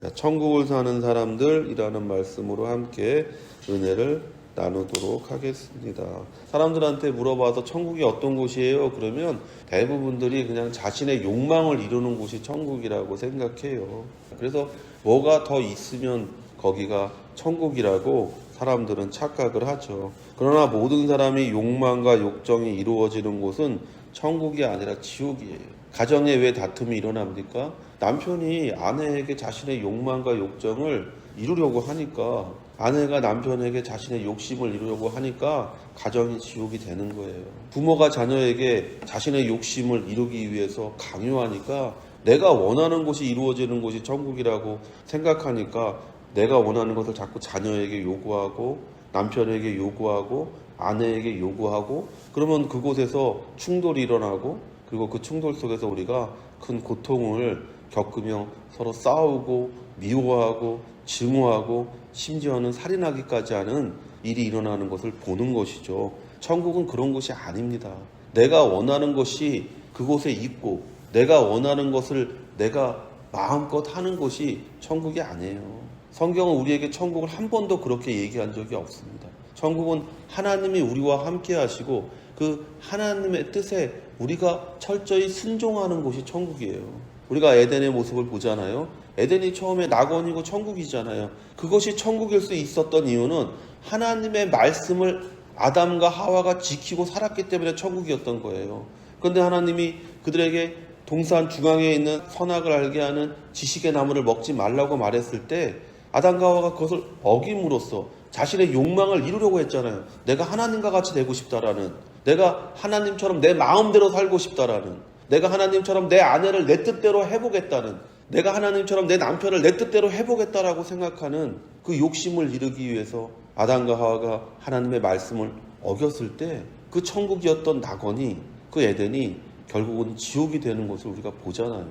자, 천국을 사는 사람들이라는 말씀으로 함께 은혜를 나누도록 하겠습니다. 사람들한테 물어봐서 천국이 어떤 곳이에요? 그러면 대부분들이 그냥 자신의 욕망을 이루는 곳이 천국이라고 생각해요. 그래서 뭐가 더 있으면 거기가 천국이라고 사람들은 착각을 하죠. 그러나 모든 사람이 욕망과 욕정이 이루어지는 곳은 천국이 아니라 지옥이에요. 가정에 왜 다툼이 일어납니까? 남편이 아내에게 자신의 욕망과 욕정을 이루려고 하니까 아내가 남편에게 자신의 욕심을 이루려고 하니까 가정이 지옥이 되는 거예요. 부모가 자녀에게 자신의 욕심을 이루기 위해서 강요하니까 내가 원하는 것이 이루어지는 곳이 천국이라고 생각하니까 내가 원하는 것을 자꾸 자녀에게 요구하고 남편에게 요구하고 아내에게 요구하고 그러면 그곳에서 충돌이 일어나고 그리고 그 충돌 속에서 우리가 큰 고통을 겪으며 서로 싸우고 미워하고 증오하고 심지어는 살인하기까지 하는 일이 일어나는 것을 보는 것이죠. 천국은 그런 곳이 아닙니다. 내가 원하는 것이 그곳에 있고 내가 원하는 것을 내가 마음껏 하는 것이 천국이 아니에요. 성경은 우리에게 천국을 한 번도 그렇게 얘기한 적이 없습니다. 천국은 하나님이 우리와 함께 하시고 그 하나님의 뜻에 우리가 철저히 순종하는 곳이 천국이에요. 우리가 에덴의 모습을 보잖아요. 에덴이 처음에 낙원이고 천국이잖아요. 그것이 천국일 수 있었던 이유는 하나님의 말씀을 아담과 하와가 지키고 살았기 때문에 천국이었던 거예요. 그런데 하나님이 그들에게 동산 중앙에 있는 선악을 알게 하는 지식의 나무를 먹지 말라고 말했을 때 아담과 하와가 그것을 어김으로써 자신의 욕망을 이루려고 했잖아요. 내가 하나님과 같이 되고 싶다라는 내가 하나님처럼 내 마음대로 살고 싶다라는 내가 하나님처럼 내 아내를 내 뜻대로 해보겠다는 내가 하나님처럼 내 남편을 내 뜻대로 해보겠다라고 생각하는 그 욕심을 이루기 위해서 아담과 하와가 하나님의 말씀을 어겼을 때 그 천국이었던 낙원이 그 에덴이 결국은 지옥이 되는 것을 우리가 보잖아요.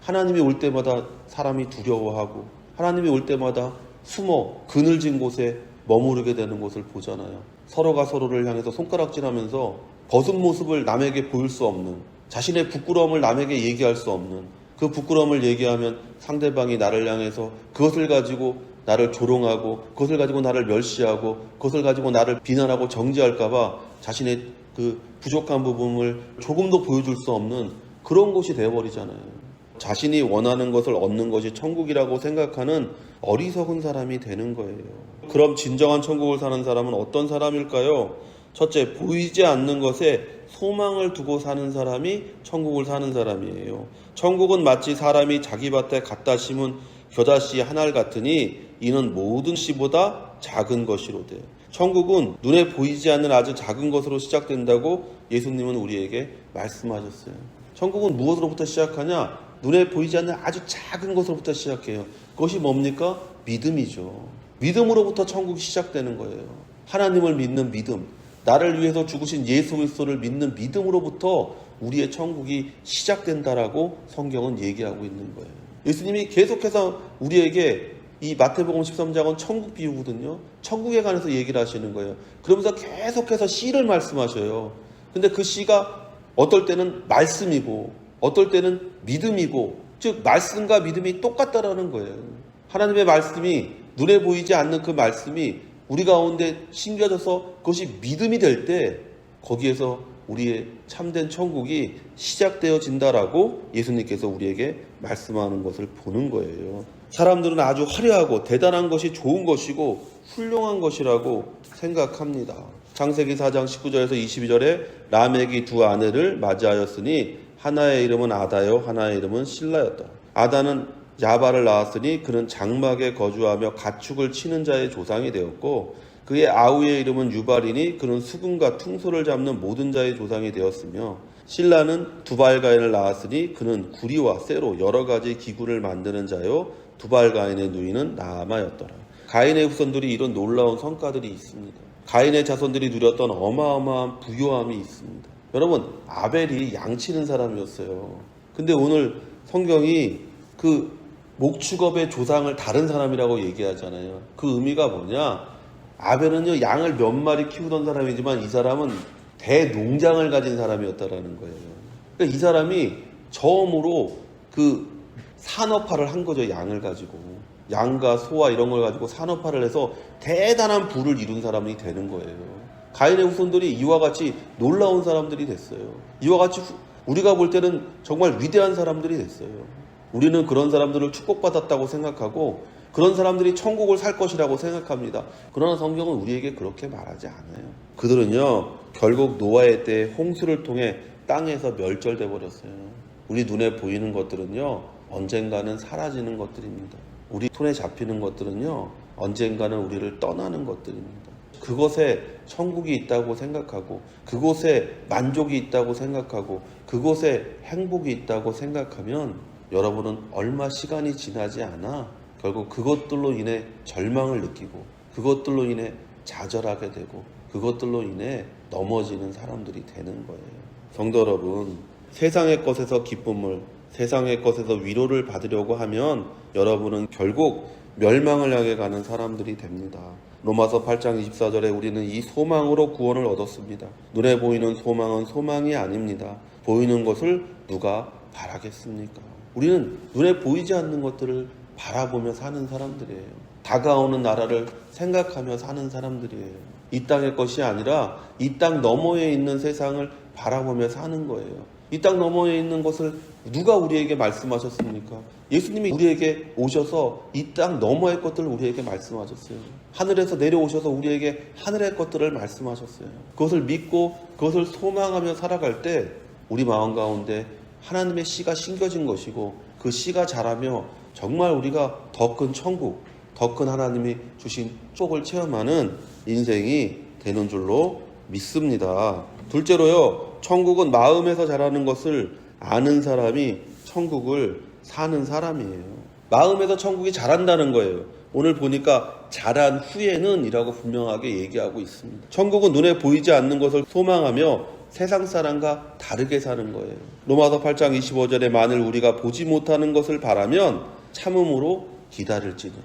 하나님이 올 때마다 사람이 두려워하고 하나님이 올 때마다 숨어 그늘진 곳에 머무르게 되는 것을 보잖아요. 서로가 서로를 향해서 손가락질하면서 벗은 모습을 남에게 보일 수 없는 자신의 부끄러움을 남에게 얘기할 수 없는 그 부끄러움을 얘기하면 상대방이 나를 향해서 그것을 가지고 나를 조롱하고 그것을 가지고 나를 멸시하고 그것을 가지고 나를 비난하고 정지할까봐 자신의 그 부족한 부분을 조금도 보여줄 수 없는 그런 곳이 되어버리잖아요. 자신이 원하는 것을 얻는 것이 천국이라고 생각하는 어리석은 사람이 되는 거예요. 그럼 진정한 천국을 사는 사람은 어떤 사람일까요? 첫째, 보이지 않는 것에 소망을 두고 사는 사람이 천국을 사는 사람이에요. 천국은 마치 사람이 자기 밭에 갖다 심은 겨자씨 한알 같으니 이는 모든 씨보다 작은 것이로되. 천국은 눈에 보이지 않는 아주 작은 것으로 시작된다고 예수님은 우리에게 말씀하셨어요. 천국은 무엇으로부터 시작하냐? 눈에 보이지 않는 아주 작은 것으로부터 시작해요. 그것이 뭡니까? 믿음이죠. 믿음으로부터 천국이 시작되는 거예요. 하나님을 믿는 믿음, 나를 위해서 죽으신 예수 그리스도를 믿는 믿음으로부터 우리의 천국이 시작된다라고 성경은 얘기하고 있는 거예요. 예수님이 계속해서 우리에게 이 마태복음 13장은 천국 비유거든요. 천국에 관해서 얘기를 하시는 거예요. 그러면서 계속해서 씨를 말씀하셔요. 근데 그 씨가 어떨 때는 말씀이고 어떨 때는 믿음이고 즉 말씀과 믿음이 똑같다라는 거예요. 하나님의 말씀이 눈에 보이지 않는 그 말씀이 우리 가운데 심겨져서 그것이 믿음이 될 때 거기에서 우리의 참된 천국이 시작되어진다라고 예수님께서 우리에게 말씀하는 것을 보는 거예요. 사람들은 아주 화려하고 대단한 것이 좋은 것이고 훌륭한 것이라고 생각합니다. 창세기 4장 19절에서 22절에 라멕이 두 아내를 맞이하였으니 하나의 이름은 아다요 하나의 이름은 실라였다. 아다는 야발을 낳았으니 그는 장막에 거주하며 가축을 치는 자의 조상이 되었고 그의 아우의 이름은 유발이니 그는 수금과 퉁소를 잡는 모든 자의 조상이 되었으며 신라는 두발가인을 낳았으니 그는 구리와 쇠로 여러 가지 기구를 만드는 자요 두발가인의 누이는 나아마였더라. 가인의 후손들이 이런 놀라운 성과들이 있습니다. 가인의 자손들이 누렸던 어마어마한 부요함이 있습니다. 여러분 아벨이 양치는 사람이었어요. 근데 오늘 성경이 그 목축업의 조상을 다른 사람이라고 얘기하잖아요. 그 의미가 뭐냐? 아벨은요 양을 몇 마리 키우던 사람이지만 이 사람은 대농장을 가진 사람이었다라는 거예요. 그러니까 이 사람이 처음으로 그 산업화를 한 거죠, 양을 가지고. 양과 소와 이런 걸 가지고 산업화를 해서 대단한 부를 이룬 사람이 되는 거예요. 가인의 후손들이 이와 같이 놀라운 사람들이 됐어요. 이와 같이 후- 우리가 볼 때는 정말 위대한 사람들이 됐어요. 우리는 그런 사람들을 축복받았다고 생각하고 그런 사람들이 천국을 살 것이라고 생각합니다. 그러나 성경은 우리에게 그렇게 말하지 않아요. 그들은요, 결국 노아의 때 홍수를 통해 땅에서 멸절돼 버렸어요. 우리 눈에 보이는 것들은요, 언젠가는 사라지는 것들입니다. 우리 손에 잡히는 것들은요, 언젠가는 우리를 떠나는 것들입니다. 그곳에 천국이 있다고 생각하고, 그곳에 만족이 있다고 생각하고, 그곳에 행복이 있다고 생각하면 여러분은 얼마 시간이 지나지 않아 결국 그것들로 인해 절망을 느끼고, 그것들로 인해 좌절하게 되고, 그것들로 인해 넘어지는 사람들이 되는 거예요. 성도 여러분, 세상의 것에서 기쁨을, 세상의 것에서 위로를 받으려고 하면 여러분은 결국 멸망을 향해 가는 사람들이 됩니다. 로마서 8장 24절에 우리는 이 소망으로 구원을 얻었습니다. 눈에 보이는 소망은 소망이 아닙니다. 보이는 것을 누가 바라겠습니까? 우리는 눈에 보이지 않는 것들을 바라보며 사는 사람들이에요. 다가오는 나라를 생각하며 사는 사람들이에요. 이 땅의 것이 아니라 이 땅 너머에 있는 세상을 바라보며 사는 거예요. 이 땅 너머에 있는 것을 누가 우리에게 말씀하셨습니까? 예수님이 우리에게 오셔서 이 땅 너머의 것들을 우리에게 말씀하셨어요. 하늘에서 내려오셔서 우리에게 하늘의 것들을 말씀하셨어요. 그것을 믿고 그것을 소망하며 살아갈 때 우리 마음 가운데 하나님의 씨가 심겨진 것이고 그 씨가 자라며 정말 우리가 더 큰 천국, 더 큰 하나님이 주신 쪽을 체험하는 인생이 되는 줄로 믿습니다. 둘째로요, 천국은 마음에서 자라는 것을 아는 사람이 천국을 사는 사람이에요. 마음에서 천국이 자란다는 거예요. 오늘 보니까 자란 후에는 이라고 분명하게 얘기하고 있습니다. 천국은 눈에 보이지 않는 것을 소망하며 세상 사람과 다르게 사는 거예요. 로마서 8장 25절에 만일 우리가 보지 못하는 것을 바라면 참음으로 기다릴지는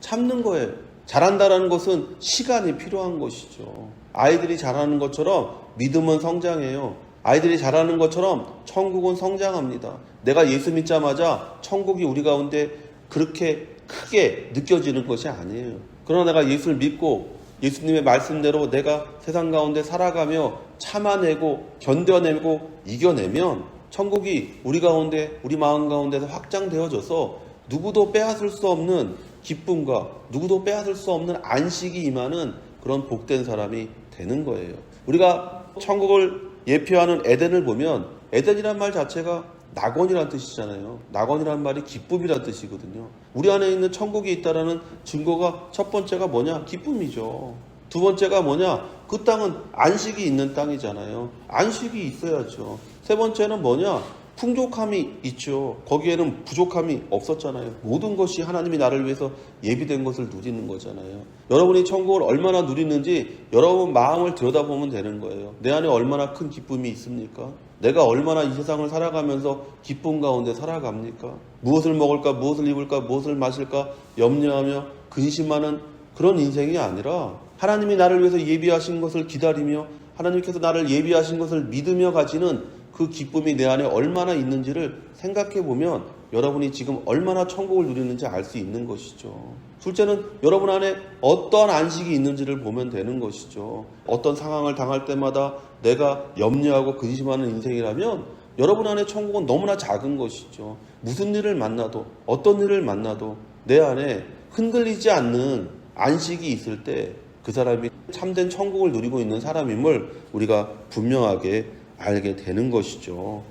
참는 거예요. 자란다라는 것은 시간이 필요한 것이죠. 아이들이 자라는 것처럼 믿음은 성장해요. 아이들이 자라는 것처럼 천국은 성장합니다. 내가 예수 믿자마자 천국이 우리 가운데 그렇게 크게 느껴지는 것이 아니에요. 그러나 내가 예수를 믿고 예수님의 말씀대로 내가 세상 가운데 살아가며 참아내고 견뎌내고 이겨내면 천국이 우리 가운데 우리 마음 가운데서 확장되어져서 누구도 빼앗을 수 없는 기쁨과 누구도 빼앗을 수 없는 안식이 임하는 그런 복된 사람이 되는 거예요. 우리가 천국을 예표하는 에덴을 보면 에덴이란 말 자체가 낙원이란 뜻이잖아요. 낙원이란 말이 기쁨이란 뜻이거든요. 우리 안에 있는 천국이 있다라는 증거가 첫 번째가 뭐냐? 기쁨이죠. 두 번째가 뭐냐? 그 땅은 안식이 있는 땅이잖아요. 안식이 있어야죠. 세 번째는 뭐냐? 풍족함이 있죠. 거기에는 부족함이 없었잖아요. 모든 것이 하나님이 나를 위해서 예비된 것을 누리는 거잖아요. 여러분이 천국을 얼마나 누리는지 여러분 마음을 들여다보면 되는 거예요. 내 안에 얼마나 큰 기쁨이 있습니까? 내가 얼마나 이 세상을 살아가면서 기쁨 가운데 살아갑니까? 무엇을 먹을까, 무엇을 입을까, 무엇을 마실까 염려하며 근심하는 그런 인생이 아니라 하나님이 나를 위해서 예비하신 것을 기다리며 하나님께서 나를 예비하신 것을 믿으며 가지는 그 기쁨이 내 안에 얼마나 있는지를 생각해 보면 여러분이 지금 얼마나 천국을 누리는지 알 수 있는 것이죠. 둘째는 여러분 안에 어떠한 안식이 있는지를 보면 되는 것이죠. 어떤 상황을 당할 때마다 내가 염려하고 근심하는 인생이라면 여러분 안에 천국은 너무나 작은 것이죠. 무슨 일을 만나도 어떤 일을 만나도 내 안에 흔들리지 않는 안식이 있을 때 그 사람이 참된 천국을 누리고 있는 사람임을 우리가 분명하게 알게 되는 것이죠.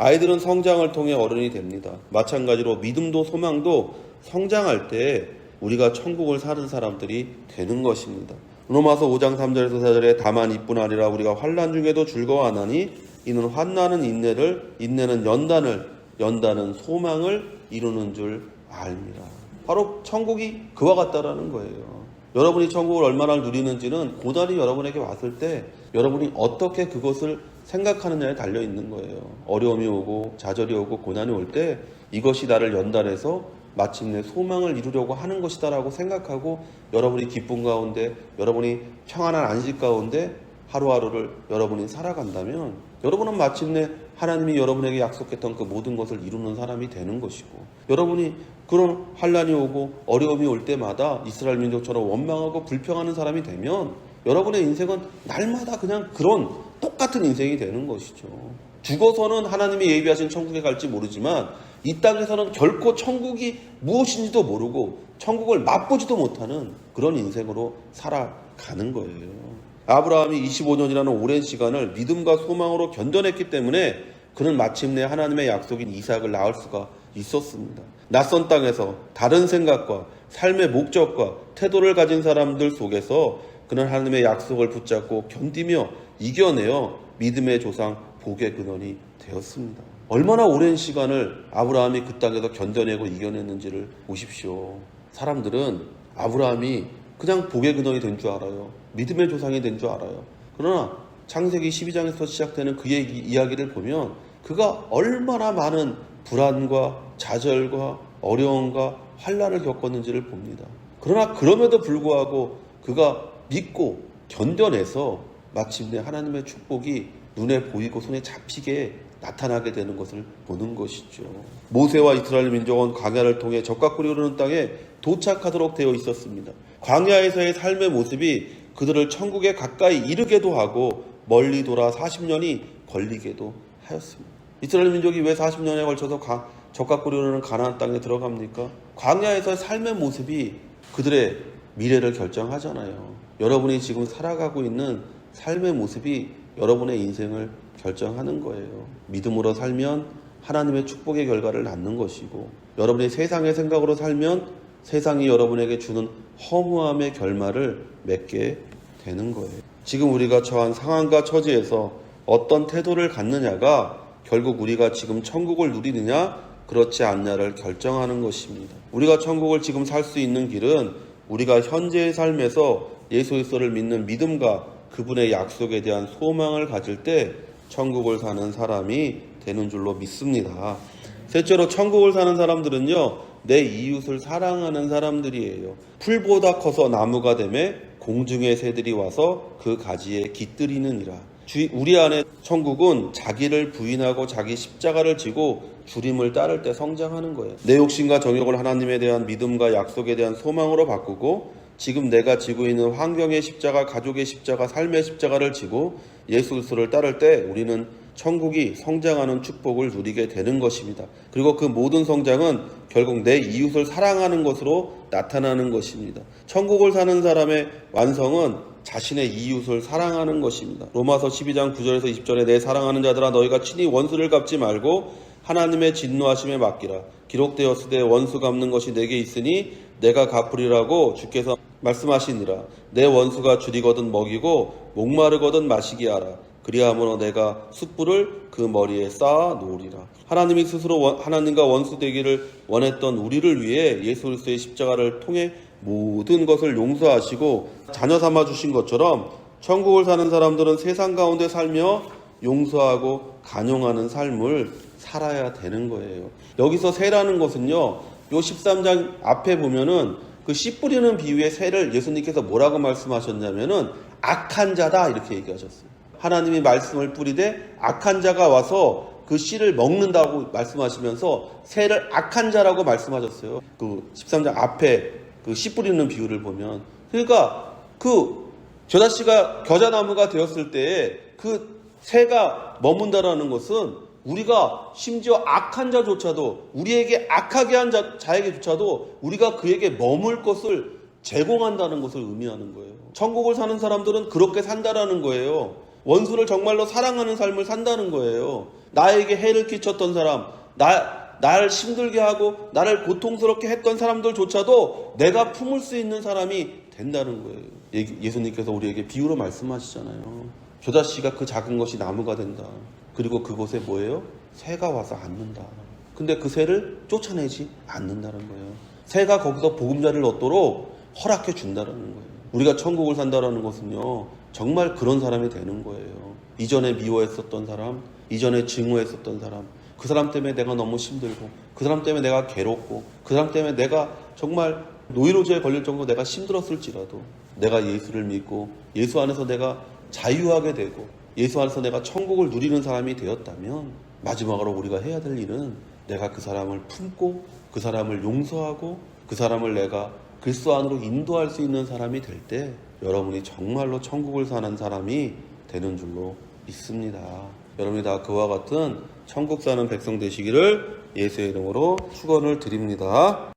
아이들은 성장을 통해 어른이 됩니다. 마찬가지로 믿음도 소망도 성장할 때 우리가 천국을 사는 사람들이 되는 것입니다. 로마서 5장 3절에서 4절에 다만 이뿐 아니라 우리가 환난 중에도 즐거워하나니 이는 환난은 인내를 인내는 연단을 연단은 소망을 이루는 줄 알미라. 바로 천국이 그와 같다라는 거예요. 여러분이 천국을 얼마나 누리는지는 고난이 여러분에게 왔을 때 여러분이 어떻게 그것을 생각하느냐에 달려 있는 거예요. 어려움이 오고 좌절이 오고 고난이 올 때 이것이 나를 연단해서 마침내 소망을 이루려고 하는 것이다라고 생각하고 여러분이 기쁨 가운데 여러분이 평안한 안식 가운데 하루하루를 여러분이 살아간다면 여러분은 마침내 하나님이 여러분에게 약속했던 그 모든 것을 이루는 사람이 되는 것이고 여러분이 그런 환란이 오고 어려움이 올 때마다 이스라엘 민족처럼 원망하고 불평하는 사람이 되면 여러분의 인생은 날마다 그냥 그런 똑같은 인생이 되는 것이죠. 죽어서는 하나님이 예비하신 천국에 갈지 모르지만 이 땅에서는 결코 천국이 무엇인지도 모르고 천국을 맛보지도 못하는 그런 인생으로 살아가는 거예요. 아브라함이 25년이라는 오랜 시간을 믿음과 소망으로 견뎌냈기 때문에 그는 마침내 하나님의 약속인 이삭을 낳을 수가 있었습니다. 낯선 땅에서 다른 생각과 삶의 목적과 태도를 가진 사람들 속에서 그는 하나님의 약속을 붙잡고 견디며 이겨내어 믿음의 조상 복의 근원이 되었습니다. 얼마나 오랜 시간을 아브라함이 그 땅에서 견뎌내고 이겨냈는지를 보십시오. 사람들은 아브라함이 그냥 복의 근원이 된 줄 알아요. 믿음의 조상이 된 줄 알아요. 그러나 창세기 12장에서 시작되는 그의 이- 이야기를 보면 그가 얼마나 많은 불안과 좌절과 어려움과 환란을 겪었는지를 봅니다. 그러나 그럼에도 불구하고 그가 믿고 견뎌내서 마침내 하나님의 축복이 눈에 보이고 손에 잡히게 나타나게 되는 것을 보는 것이죠. 모세와 이스라엘 민족은 광야를 통해 적과 꿀이 흐르는 땅에 도착하도록 되어 있었습니다. 광야에서의 삶의 모습이 그들을 천국에 가까이 이르게도 하고 멀리 돌아 40년이 걸리게도 하였습니다. 이스라엘 민족이 왜 40년에 걸쳐서 가- 적과 꿀이 흐르는 가나안 땅에 들어갑니까? 광야에서의 삶의 모습이 그들의 미래를 결정하잖아요. 여러분이 지금 살아가고 있는 삶의 모습이 여러분의 인생을 결정하는 거예요. 믿음으로 살면 하나님의 축복의 결과를 낳는 것이고 여러분이 세상의 생각으로 살면 세상이 여러분에게 주는 허무함의 결말을 맺게 되는 거예요. 지금 우리가 처한 상황과 처지에서 어떤 태도를 갖느냐가 결국 우리가 지금 천국을 누리느냐 그렇지 않냐를 결정하는 것입니다. 우리가 천국을 지금 살 수 있는 길은 우리가 현재의 삶에서 예수 그리스도를 믿는 믿음과 그분의 약속에 대한 소망을 가질 때 천국을 사는 사람이 되는 줄로 믿습니다. 셋째로 천국을 사는 사람들은요, 내 이웃을 사랑하는 사람들이에요. 풀보다 커서 나무가 되매 공중의 새들이 와서 그 가지에 깃들이느니라. 주- 우리 안에 천국은 자기를 부인하고 자기 십자가를 지고 주림을 따를 때 성장하는 거예요. 내 욕심과 정욕을 하나님에 대한 믿음과 약속에 대한 소망으로 바꾸고 지금 내가 지고 있는 환경의 십자가, 가족의 십자가, 삶의 십자가를 지고 예수 그리스도를 따를 때 우리는 천국이 성장하는 축복을 누리게 되는 것입니다. 그리고 그 모든 성장은 결국 내 이웃을 사랑하는 것으로 나타나는 것입니다. 천국을 사는 사람의 완성은 자신의 이웃을 사랑하는 것입니다. 로마서 12장 9절에서 20절에 내 사랑하는 자들아 너희가 친히 원수를 갚지 말고 하나님의 진노하심에 맡기라. 기록되었으되 원수 갚는 것이 내게 있으니 내가 갚으리라고 주께서 말씀하시니라. 내 원수가 줄이거든 먹이고 목마르거든 마시게 하라. 그리하므로 내가 숯불을 그 머리에 쌓아 놓으리라. 하나님이 스스로 원- 하나님과 원수 되기를 원했던 우리를 위해 예수 그리스도의 십자가를 통해 모든 것을 용서하시고 자녀 삼아 주신 것처럼 천국을 사는 사람들은 세상 가운데 살며 용서하고 간용하는 삶을 살아야 되는 거예요. 여기서 새라는 것은요. 요 13장 앞에 보면은 그 씨 뿌리는 비유의 새를 예수님께서 뭐라고 말씀하셨냐면은 악한 자다 이렇게 얘기하셨어요. 하나님이 말씀을 뿌리되 악한 자가 와서 그 씨를 먹는다고 말씀하시면서 새를 악한 자라고 말씀하셨어요. 그 13장 앞에 그 씨 뿌리는 비유를 보면 그러니까 그 겨자씨가 겨자나무가 되었을 때에 그 새가 머문다라는 것은 우리가 심지어 악한 자조차도 우리에게 악하게 한 자, 자에게조차도 우리가 그에게 머물 것을 제공한다는 것을 의미하는 거예요. 천국을 사는 사람들은 그렇게 산다라는 거예요. 원수를 정말로 사랑하는 삶을 산다는 거예요. 나에게 해를 끼쳤던 사람, 나, 날 힘들게 하고 나를 고통스럽게 했던 사람들조차도 내가 품을 수 있는 사람이 된다는 거예요. 예- 예수님께서 우리에게 비유로 말씀하시잖아요. 겨자씨가 그 작은 것이 나무가 된다. 그리고 그곳에 뭐예요? 새가 와서 앉는다. 근데 그 새를 쫓아내지 않는다는 거예요. 새가 거기서 보금자리를 얻도록 허락해 준다는 거예요. 우리가 천국을 산다라는 것은요, 정말 그런 사람이 되는 거예요. 이전에 미워했었던 사람, 이전에 증오했었던 사람, 그 사람 때문에 내가 너무 힘들고, 그 사람 때문에 내가 괴롭고, 그 사람 때문에 내가 정말 노이로제에 걸릴 정도로 내가 힘들었을지라도, 내가 예수를 믿고, 예수 안에서 내가 자유하게 되고, 예수 안에서 내가 천국을 누리는 사람이 되었다면 마지막으로 우리가 해야 될 일은 내가 그 사람을 품고 그 사람을 용서하고 그 사람을 내가 그리스도 안으로 인도할 수 있는 사람이 될 때 여러분이 정말로 천국을 사는 사람이 되는 줄로 믿습니다. 여러분이 다 그와 같은 천국 사는 백성 되시기를 예수의 이름으로 축원을 드립니다.